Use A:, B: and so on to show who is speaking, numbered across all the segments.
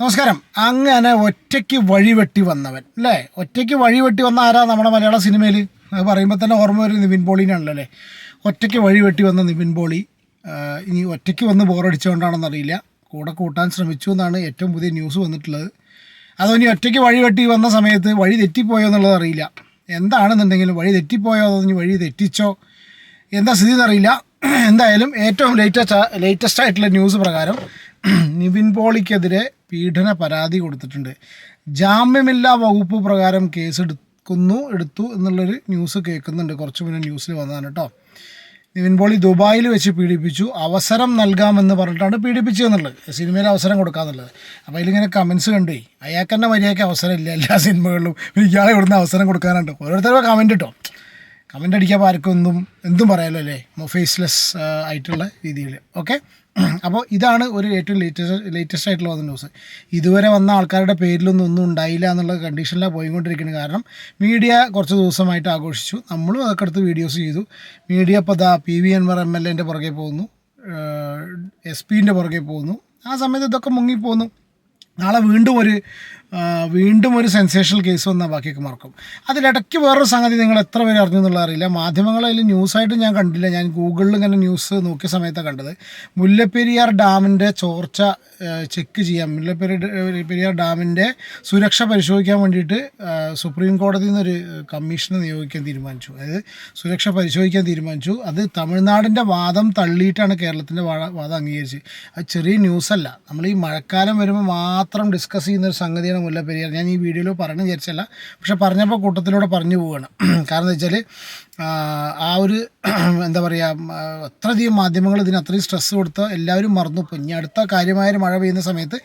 A: നമസ്കാരം. അങ്ങനെ ഒറ്റയ്ക്ക് വഴിവെട്ടി വന്നവൻ അല്ലേ? ഒറ്റയ്ക്ക് വഴിവെട്ടി വന്ന ആരാ നമ്മുടെ മലയാള സിനിമയിൽ അത് പറയുമ്പോൾ തന്നെ ഓർമ്മ വരും നിവിൻ പോളിനാണല്ലോ അല്ലേ? ഒറ്റയ്ക്ക് വഴിവെട്ടി വന്ന നിവിൻ പോളി ഇനി ഒറ്റയ്ക്ക് വന്ന് ബോറടിച്ചുകൊണ്ടാണെന്നറിയില്ല കൂടെ കൂട്ടാൻ ശ്രമിച്ചു എന്നാണ് ഏറ്റവും പുതിയ ന്യൂസ് വന്നിട്ടുള്ളത്. അതോ ഇനി ഒറ്റയ്ക്ക് വഴിവെട്ടി വന്ന സമയത്ത് വഴി തെറ്റിപ്പോയോ എന്നുള്ളത് അറിയില്ല. എന്താണെന്നുണ്ടെങ്കിലും വഴി തെറ്റിപ്പോയോ അതോ ഇനി വഴി തെറ്റിച്ചോ? എന്താ സ്ഥിതി എന്നറിയില്ല. എന്തായാലും ഏറ്റവും ലേറ്റസ്റ്റ് ലേറ്റസ്റ്റ് ആയിട്ടുള്ള ന്യൂസ് പ്രകാരം നിവിൻ പോളിക്കെതിരെ പീഡന പരാതി കൊടുത്തിട്ടുണ്ട്. ജാമ്യമില്ലാ വകുപ്പ് പ്രകാരം കേസ് എടുക്കുന്നു എടുത്തു എന്നുള്ളൊരു ന്യൂസ് കേൾക്കുന്നുണ്ട്. കുറച്ച് മുന്നേ ന്യൂസിൽ വന്നതാണ് കേട്ടോ. നിവിൻ പോളി ദുബായിൽ വെച്ച് പീഡിപ്പിച്ചു. അവസരം നൽകാമെന്ന് പറഞ്ഞിട്ടാണ് പീഡിപ്പിച്ചതെന്നുള്ളത്. സിനിമയിൽ അവസരം കൊടുക്കാന്നുള്ളത്. അപ്പോൾ അതിലിങ്ങനെ കമൻസ് കണ്ടു അയാൾക്ക് തന്നെ മര്യാദയ്ക്ക് അവസരം ഇല്ല എല്ലാ സിനിമകളിലും ഇയാളെ ഇവിടുന്ന് അവസരം കൊടുക്കാനുണ്ട്. ഓരോരുത്തരുടെ കമന്റ് കേട്ടോ കമന്റ് അടിക്കാൻ ആർക്കും എന്തും പറയാമല്ലോ അല്ലേ? ഫേസ്ലെസ് ആയിട്ടുള്ള രീതിയിൽ ഓക്കെ അപ്പോൾ ഇതാണ് ഒരു ഏറ്റവും ലേറ്റസ്റ്റ് ലേറ്റസ്റ്റ് ആയിട്ടുള്ള വന്ന ന്യൂസ് ഇതുവരെ വന്ന ആൾക്കാരുടെ പേരിലൊന്നും ഒന്നും ഉണ്ടായില്ല എന്നുള്ള കണ്ടീഷനിലാണ് പോയിക്കൊണ്ടിരിക്കുന്നത് കാരണം മീഡിയ കുറച്ച് ദിവസമായിട്ട് ആഘോഷിച്ചു. നമ്മളും അതൊക്കെ അടുത്ത് വീഡിയോസ് ചെയ്തു. മീഡിയ ഇപ്പോൾ ദാ P V Anvar M L എന്റെ പുറകെ പോകുന്നു. എസ് പിന്റെ പുറകെ പോകുന്നു. ആ സമയത്ത് ഇതൊക്കെ മുങ്ങിപ്പോന്നു നാളെ വീണ്ടും ഒരു വീണ്ടും ഒരു സെൻസേഷണൽ കേസ് വന്നാൽ ബാക്കിയൊക്കെ മറക്കും. അതിലിടയ്ക്ക് വേറൊരു സംഗതി നിങ്ങൾ എത്ര പേര് അറിഞ്ഞു എന്നുള്ള അറിയില്ല. മാധ്യമങ്ങളിൽ ന്യൂസായിട്ട് ഞാൻ കണ്ടില്ല. ഞാൻ ഗൂഗിളിൽ ഇങ്ങനെ ന്യൂസ് നോക്കിയ സമയത്താണ് കണ്ടത്. മുല്ലപ്പെരിയാർ ഡാമിന്റെ ചോർച്ച ചെക്ക് ചെയ്യാൻ മുല്ലപ്പെരി പെരിയാർ ഡാമിന്റെ സുരക്ഷ പരിശോധിക്കാൻ വേണ്ടിയിട്ട് സുപ്രീം കോടതിയിൽ നിന്നൊരു കമ്മീഷനെ നിയോഗിക്കാൻ തീരുമാനിച്ചു. അതായത് സുരക്ഷ പരിശോധിക്കാൻ തീരുമാനിച്ചു. അത് തമിഴ്നാടിന്റെ വാദം തള്ളിയിട്ടാണ് കേരളത്തിന്റെ വാദം അംഗീകരിച്ചത്. അത് ചെറിയ ന്യൂസല്ല നമ്മൾ ഈ മഴക്കാലം വരുമ്പോൾ മാത്രം ഡിസ്കസ് ചെയ്യുന്ന ഒരു സംഗതിയാണ് മുല്ലപ്പെരിയാർ ഞാൻ ഈ വീഡിയോയിൽ പറഞ്ഞു വിചാരിച്ചല്ല. പക്ഷെ പറഞ്ഞപ്പോൾ കൂട്ടത്തിലൂടെ പറഞ്ഞു പോവുകയാണ് കാരണം എന്താ വെച്ചാൽ ആ ഒരു എന്താ പറയുക അത്രയധികം മാധ്യമങ്ങൾ ഇതിന് അത്രയും സ്ട്രെസ് കൊടുത്ത് എല്ലാവരും മറന്നു ഇനി അടുത്ത കാര്യമായൊരു മഴ പെയ്യുന്ന സമയത്ത്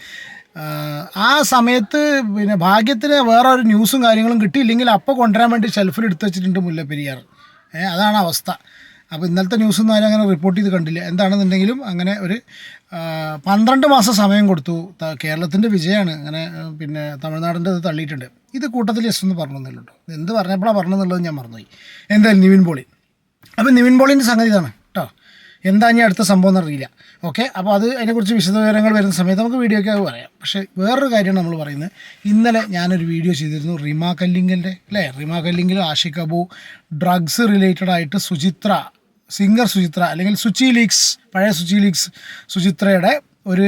A: ആ സമയത്ത് പിന്നെ ഭാഗ്യത്തിന് വേറെ ഒരു ന്യൂസും കാര്യങ്ങളും കിട്ടിയില്ലെങ്കിൽ അപ്പോൾ കൊണ്ടുവരാൻ വേണ്ടി ഷെൽഫിൽ എടുത്തു വെച്ചിട്ടുണ്ട് മുല്ലപ്പെരിയാർ അതാണ് അവസ്ഥ. അപ്പോൾ ഇന്നലത്തെ ന്യൂസ് ഒന്നും ആരും അങ്ങനെ റിപ്പോർട്ട് ചെയ്ത് കണ്ടില്ല. എന്താണെന്നുണ്ടെങ്കിലും അങ്ങനെ ഒരു പന്ത്രണ്ട് മാസം സമയം കൊടുത്തു. കേരളത്തിന്റെ വിജയമാണ് അങ്ങനെ പിന്നെ തമിഴ്നാടിന്റെ ഇത് തള്ളിയിട്ടുണ്ട്. ഇത് കൂട്ടത്തിൽ ജസ്റ്റ് ഒന്ന് പറഞ്ഞു കേട്ടോ എന്ത് പറഞ്ഞപ്പോഴാണ് പറഞ്ഞെന്നുള്ളത് ഞാൻ മറന്നുപോയി. എന്തായാലും നിവിൻ പോളി. അപ്പോൾ നിവിൻ പോളിന്റെ സംഗതി ഇതാണ് കേട്ടോ എന്താ ഇനി അടുത്ത സംഭവം എന്നറിയില്ല ഓക്കെ? അപ്പോൾ അത് അതിനെക്കുറിച്ച് വിശദ വിവരങ്ങൾ വരുന്ന സമയത്ത് നമുക്ക് വീഡിയോ ഒക്കെ പറയാം. പക്ഷേ വേറൊരു കാര്യമാണ് നമ്മൾ പറയുന്നത്. ഇന്നലെ ഞാനൊരു വീഡിയോ ചെയ്തിരുന്നു. റിമാ കല്ലിങ്കലിന്റെ അല്ലേ? റിമാ കല്ലിങ്കൽ ആഷിഖ് അബു ഡ്രഗ്സ് റിലേറ്റഡ് ആയിട്ട് സുചിത്ര സിംഗർ സുചിത്ര അല്ലെങ്കിൽ സുചി ലീക്സ് പഴയ സുചി ലീക്സ് സുചിത്രയുടെ ഒരു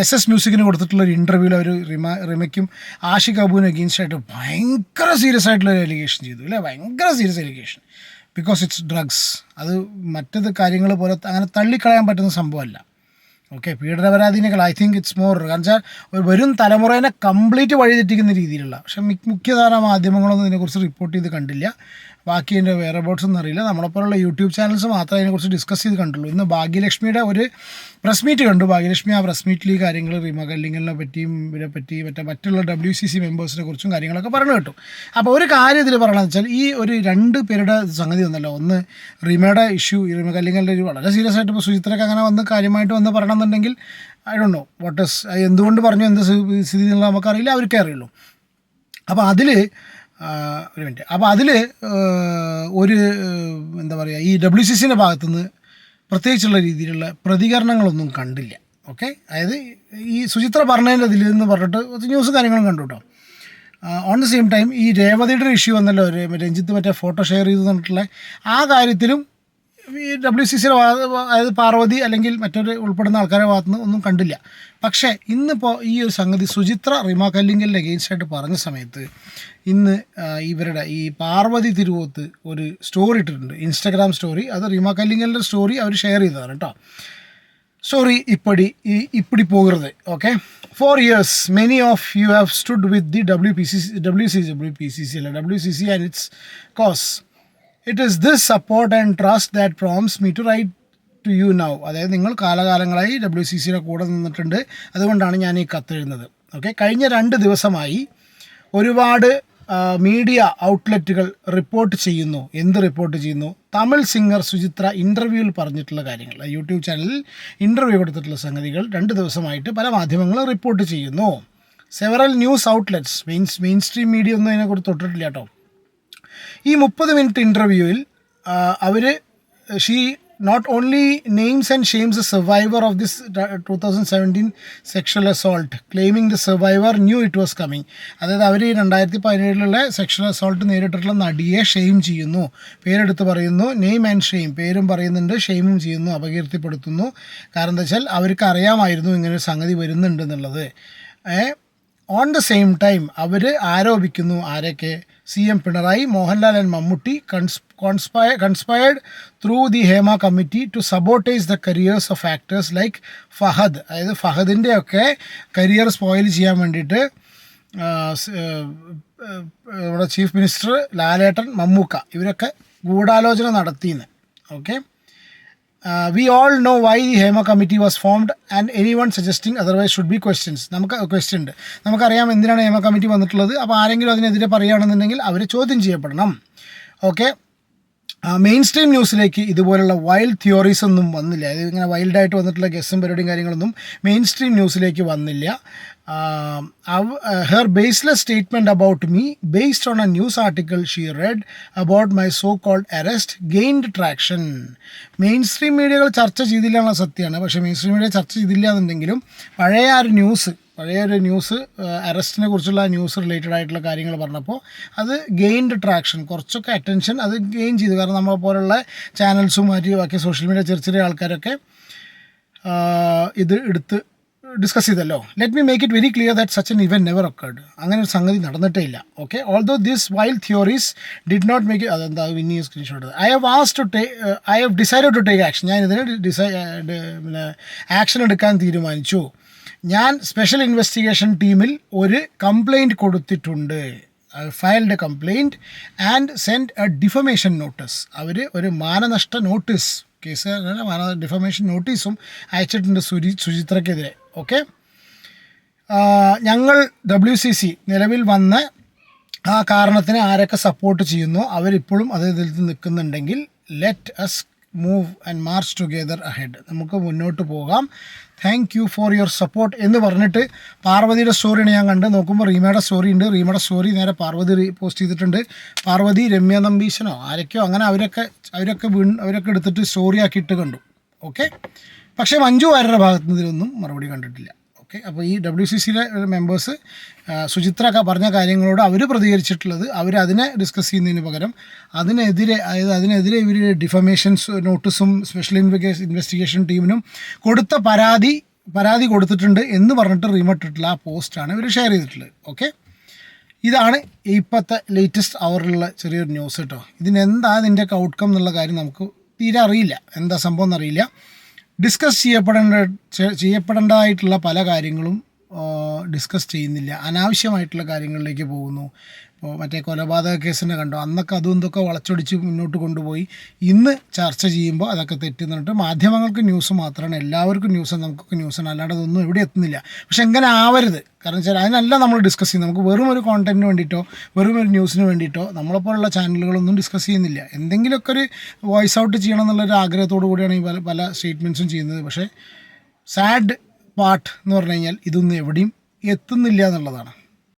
A: എസ് എസ് മ്യൂസിക്കിന് കൊടുത്തിട്ടുള്ള ഒരു ഇന്റർവ്യൂവിൽ അവർ റിമ റിമയ്ക്കും ആഷിഖ് അഗെയിൻസ്റ്റ് ആയിട്ട് ഭയങ്കര സീരിയസ് ആയിട്ടുള്ള ഒരു എലിഗേഷൻ ചെയ്തു അല്ലേ? ഭയങ്കര serious allegation because it's drugs അത് മറ്റത് കാര്യങ്ങൾ പോലെ അങ്ങനെ തള്ളിക്കളയാൻ പറ്റുന്ന സംഭവമല്ല. ഓക്കെ പീഡനപരാധീനകൾ ഐ തിങ്ക് ഇറ്റ്സ് മോർ കാരണം വെച്ചാൽ വരും തലമുറേനെ കംപ്ലീറ്റ് വഴിതെറ്റിക്കുന്ന രീതിയിലുള്ള പക്ഷേ മുഖ്യധാര മാധ്യമങ്ങളൊന്നും ഇതിനെക്കുറിച്ച് റിപ്പോർട്ട് ചെയ്ത് കണ്ടില്ല. ബാക്കി എന്റെ വേറെ ബോട്ട്സ് ഒന്നും അറിയില്ല. നമ്മളെപ്പോലുള്ള യൂട്യൂബ് ചാനൽസ് മാത്രമേ അതിനെക്കുറിച്ച് ഡിസ്കസ് ചെയ്ത് കണ്ടുള്ളൂ. ഇന്ന് ഭാഗ്യലക്ഷ്മിയുടെ ഒരു പ്രസ് മീറ്റ് കണ്ടു. ഭാഗ്യലക്ഷ്മി ആ പ്രസ് മീറ്റിൽ ഈ കാര്യങ്ങൾ റിമ പറ്റിയും ഇവരെ പറ്റി മറ്റേ മറ്റുള്ള ഡബ്ല്യു സി സി മെമ്പേഴ്സിനെ കുറിച്ചും കാര്യങ്ങളൊക്കെ പറഞ്ഞു കേട്ടു. അപ്പോൾ ഒരു കാര്യം ഇതിൽ പറയണമെന്ന് വെച്ചാൽ ഈ ഒരു രണ്ട് പേരുടെ സംഗതി ഒന്നല്ലോ. ഒന്ന് റിമയുടെ ഇഷ്യൂ ഈ റിമ ഒരു വളരെ സീരിയസ് ആയിട്ട് ഇപ്പോൾ സുചിത്രയ്ക്ക് അങ്ങനെ വന്ന് കാര്യമായിട്ട് വന്ന് പറയണമെന്നുണ്ടെങ്കിൽ I don't know what is എന്തുകൊണ്ട് പറഞ്ഞു എന്ത് സ്ഥിതി എന്നുള്ളത് നമുക്കറിയില്ല. അവർക്കേ അറിയുള്ളൂ. അപ്പോൾ അതിൽ ഒരു മിനിറ്റ്. അപ്പോൾ അതിൽ ഒരു എന്താ പറയുക ഈ ഡബ്ല്യു സി സിന്റെ ഭാഗത്തുനിന്ന് പ്രത്യേകിച്ചുള്ള രീതിയിലുള്ള പ്രതികരണങ്ങളൊന്നും കണ്ടില്ല. ഓക്കെ അതായത് ഈ സുചിത്ര പറഞ്ഞതിന്റെ ഇതിൽ നിന്ന് പറഞ്ഞിട്ട് ന്യൂസ് കാര്യങ്ങളും കണ്ടു കേട്ടോ. ഓൺ ദ സെയിം ടൈം ഈ രേവതിയുടെ ഇഷ്യൂ വന്നല്ലോ ഒരു രഞ്ജിത്ത് മറ്റേ ഫോട്ടോ ഷെയർ ചെയ്തു തന്നിട്ടുള്ള ആ കാര്യത്തിലും ഈ ഡബ്ല്യു സി സിയുടെ അതായത് പാർവതി അല്ലെങ്കിൽ മറ്റൊരു ഉൾപ്പെടുന്ന ആൾക്കാരുടെ ഭാഗത്തു നിന്ന് ഒന്നും കണ്ടില്ല. പക്ഷേ ഇന്നിപ്പോൾ ഈ ഒരു സംഗതി സുചിത്ര റിമ കല്ലിങ്കലിന്റെ അഗെയിൻസ്റ്റായിട്ട് പറഞ്ഞ സമയത്ത് ഇന്ന് ഇവരുടെ ഈ പാർവതി തിരുവോത്ത് ഒരു സ്റ്റോറി ഇട്ടിട്ടുണ്ട്. ഇൻസ്റ്റാഗ്രാം സ്റ്റോറി അത് റിമ കല്ലിങ്കലിന്റെ സ്റ്റോറി അവർ ഷെയർ ചെയ്തതാണ് കേട്ടോ. സോറി ഇപ്പടി ഈ ഇപ്പടി പോകരുത് okay for years many of you have stood with the W P C C W C W P C C അല്ല W C C and it's cause it is this support and trust that prompts me to write to you now അതായത് നിങ്ങൾ കാലകാലങ്ങളായി W C സിയുടെ കൂടെ നിന്നിട്ടുണ്ട്. അതുകൊണ്ടാണ് ഞാൻ ഈ കത്തെഴുതുന്നത് okay കഴിഞ്ഞ രണ്ട് ദിവസമായി ഒരുപാട് മീഡിയ ഔട്ട്ലെറ്റുകൾ റിപ്പോർട്ട് ചെയ്യുന്നു. എന്ത് റിപ്പോർട്ട് ചെയ്യുന്നു? തമിഴ് സിംഗർ സുചിത്ര ഇന്റർവ്യൂവിൽ പറഞ്ഞിട്ടുള്ള കാര്യങ്ങൾ. യൂട്യൂബ് ചാനലിൽ ഇന്റർവ്യൂ കൊടുത്തിട്ടുള്ള സംഗതികൾ രണ്ട് ദിവസമായിട്ട് പല മാധ്യമങ്ങളും റിപ്പോർട്ട് ചെയ്യുന്നു. Several news outlets main mainstream media ഒന്നും അതിനെക്കുറിച്ച് തൊട്ടിട്ടില്ല കേട്ടോ. ഈ മുപ്പത് മിനിറ്റ് ഇന്റർവ്യൂവിൽ അവർ she not only names and shames a survivor of this two thousand seventeen sexual assault claiming the survivor knew it was coming അതായത് അവർ ഈ രണ്ടായിരത്തി പതിനേഴിലുള്ള സെക്ഷൽ അസോൾട്ട് നേരിട്ടിട്ടുള്ള നടിയെ ഷെയിം ചെയ്യുന്നു. പേരെടുത്ത് പറയുന്നു നെയിം ആൻഡ് ഷെയിം പേരും പറയുന്നുണ്ട് ഷെയിമും ചെയ്യുന്നു അപകീർത്തിപ്പെടുത്തുന്നു. കാരണം എന്താ വെച്ചാൽ അവർക്ക് അറിയാമായിരുന്നു ഇങ്ങനൊരു സംഗതി വരുന്നുണ്ടെന്നുള്ളത്. ഓൺ ദ സെയിം ടൈം അവർ ആരോപിക്കുന്നു ആരൊക്കെ? C M Pinarayi Mohanlal and Mammootty cons conspire conspired through the Hema committee to sabotage the careers of actors like Fahad അതായത് ഫഹദിന്റെ ഒക്കെ കരിയർ സ്പോയിൽ ചെയ്യാൻ വേണ്ടിയിട്ട് നമ്മുടെ ചീഫ് മിനിസ്റ്റർ ലാലേട്ടൻ മമ്മൂക്ക. ഇവരൊക്കെ ഗൂഢാലോചന നടത്തിയെന്ന്. Okay we all know why the Hema committee was formed and anyone suggesting otherwise should be questions നമുക്ക് ക്വസ്റ്റ്യൻ ഉണ്ട്. നമുക്കറിയാം എന്തിനാണ് ഹേമ കമ്മിറ്റി വന്നിട്ടുള്ളത്. അപ്പോൾ ആരെങ്കിലും അതിനെതിരെ പറയുകയാണെന്നുണ്ടെങ്കിൽ അവർ ചോദ്യം ചെയ്യപ്പെടണം. ഓക്കെ മെയിൻ സ്ട്രീം ന്യൂസിലേക്ക് ഇതുപോലുള്ള വൈൽഡ് തിയോറീസ് ഒന്നും വന്നില്ല. അതായത് ഇങ്ങനെ വൈൽഡായിട്ട് വന്നിട്ടുള്ള ഗസ്സും പരിപാടിയും കാര്യങ്ങളൊന്നും മെയിൻ സ്ട്രീം ന്യൂസിലേക്ക് വന്നില്ല. Her baseless statement about me based on a news article she read about my so called arrest gained traction mainstream മീഡിയകൾ ചർച്ച ചെയ്തില്ല എന്നുള്ള സത്യമാണ്. പക്ഷേ മെയിൻ സ്ട്രീം മീഡിയ ചർച്ച ചെയ്തില്ല എന്നുണ്ടെങ്കിലും പഴയ ആ ഒരു ന്യൂസ് പഴയ ഒരു ന്യൂസ് അറസ്റ്റിനെ കുറിച്ചുള്ള ന്യൂസ് റിലേറ്റഡ് ആയിട്ടുള്ള കാര്യങ്ങൾ പറഞ്ഞപ്പോൾ അത് ഗെയിൻഡ് ട്രാക്ഷൻ കുറച്ചൊക്കെ അറ്റൻഷൻ അത് ഗെയിൻ ചെയ്തു. കാരണം നമ്മളെ പോലുള്ള ചാനൽസും മറ്റു ബാക്കി സോഷ്യൽ മീഡിയ ചെറിയ ചെറിയ ആൾക്കാരൊക്കെ ഇത് എടുത്ത് ഡിസ്കസ് ചെയ്തല്ലോ. Let me make it very clear that such an event never occurred അങ്ങനെ ഒരു സംഗതി നടന്നിട്ടേ ഇല്ല. Okay although this wild theories did not make അതെന്താ Winnie screenshot I have as to take I have decide to take action ഞാൻ ഇതിന് desire പിന്നെ action എടുക്കാൻ തീരുമാനിച്ചു. ഞാൻ സ്പെഷ്യൽ ഇൻവെസ്റ്റിഗേഷൻ ടീമിൽ ഒരു കംപ്ലൈന്റ് കൊടുത്തിട്ടുണ്ട്. Filed complaint and send a defamation notice അവർ ഒരു മാനനഷ്ട നോട്ടീസ് കേസ് മാന ഡിഫമേഷൻ നോട്ടീസും അയച്ചിട്ടുണ്ട് സുരി സുചിത്രക്കെതിരെ. ഓക്കെ ഞങ്ങൾ ഡബ്ല്യു സി സി നിലവിൽ വന്ന് ആ കാരണത്തിന് ആരൊക്കെ സപ്പോർട്ട് ചെയ്യുന്നു അവരിപ്പോഴും അത് ഇതിൽ നിൽക്കുന്നുണ്ടെങ്കിൽ let us move and march together ahead നമുക്ക് മുന്നോട്ട് പോകാം. Thank you for your support എന്ന് പറഞ്ഞിട്ട് പാർവതിയുടെ സ്റ്റോറിയാണ് ഞാൻ കണ്ട് നോക്കുമ്പോൾ റീമയുടെ സ്റ്റോറി ഉണ്ട്. റീമയുടെ സ്റ്റോറി നേരെ പാർവതി പോസ്റ്റ് ചെയ്തിട്ടുണ്ട്. പാർവതി രമ്യ നമ്പീശനോ ആരൊക്കെയോ അങ്ങനെ അവരൊക്കെ അവരൊക്കെ വീണ് അവരൊക്കെ എടുത്തിട്ട് സ്റ്റോറി ആക്കിയിട്ട് കണ്ടു. ഓക്കെ പക്ഷേ മഞ്ജു വാര്യരുടെ ഭാഗത്ത് ഇതിലൊന്നും മറുപടി കണ്ടിട്ടില്ല. ഓക്കെ അപ്പോൾ ഈ ഡബ്ല്യു സി സിയിലെ മെമ്പേഴ്സ് സുചിത്ര ഒക്കെ പറഞ്ഞ കാര്യങ്ങളോട് അവർ പ്രതികരിച്ചിട്ടുള്ളത് അവർ അതിനെ ഡിസ്കസ് ചെയ്യുന്നതിന് പകരം അതിനെതിരെ അതായത് അതിനെതിരെ ഇവർ ഡിഫമേഷൻസ് നോട്ടീസും സ്പെഷ്യൽ ഇൻവെസ്റ്റിഗേഷൻ ടീമിനും കൊടുത്ത പരാതി പരാതി കൊടുത്തിട്ടുണ്ട് എന്ന് പറഞ്ഞിട്ട് റിമോട്ടിട്ടുള്ള ആ പോസ്റ്റാണ് ഇവർ ഷെയർ ചെയ്തിട്ടുള്ളത്. ഓക്കെ ഇതാണ് ഇപ്പോഴത്തെ ലേറ്റസ്റ്റ് അവറിലുള്ള ചെറിയൊരു ന്യൂസ് കേട്ടോ ഇതിനെന്താ ഇതിന്റെയൊക്കെ ഔട്ട്കം എന്നുള്ള കാര്യം നമുക്ക് തീരെ അറിയില്ല. എന്താ സംഭവം എന്നറിയില്ല. ഡിസ്കസ് ചെയ്യപ്പെടേണ്ട ചെയ്യപ്പെടേണ്ടതായിട്ടുള്ള പല കാര്യങ്ങളും ഡിസ്കസ് ചെയ്യുന്നില്ല. അനാവശ്യമായിട്ടുള്ള കാര്യങ്ങളിലേക്ക് പോകുന്നു. ഇപ്പോൾ മറ്റേ കൊലപാതക കേസിനെ കണ്ടോ? അന്നൊക്കെ അതും ഇതൊക്കെ വളച്ചൊടിച്ച് മുന്നോട്ട് കൊണ്ടുപോയി. ഇന്ന് ചർച്ച ചെയ്യുമ്പോൾ അതൊക്കെ തെറ്റുന്നുണ്ട് മാധ്യമങ്ങൾക്ക് ന്യൂസ് മാത്രമാണ്. എല്ലാവർക്കും ന്യൂസ് നമുക്കൊക്കെ ന്യൂസാണ് അല്ലാണ്ട് അതൊന്നും എവിടെ എത്തുന്നില്ല. പക്ഷെ എങ്ങനെ ആവരുത്? കാരണം വെച്ചാൽ അതിനല്ല നമ്മൾ ഡിസ്കസ് ചെയ്യുന്നത്. നമുക്ക് വെറും ഒരു കോണ്ടന്റിന് വേണ്ടിയിട്ടോ വെറും ഒരു ന്യൂസിന് വേണ്ടിയിട്ടോ നമ്മളെപ്പോലുള്ള ചാനലുകളൊന്നും ഡിസ്കസ് ചെയ്യുന്നില്ല. എന്തെങ്കിലുമൊക്കെ ഒരു വോയിസ് ഔട്ട് ചെയ്യണം എന്നുള്ളൊരു ആഗ്രഹത്തോടു കൂടിയാണ് ഈ പല പല സ്റ്റേറ്റ്മെന്റ്സും ചെയ്യുന്നത്. പക്ഷേ സാഡ് പാർട്ട് എന്ന് പറഞ്ഞു കഴിഞ്ഞാൽ ഇതൊന്നും എവിടെയും എത്തുന്നില്ല എന്നുള്ളതാണ്.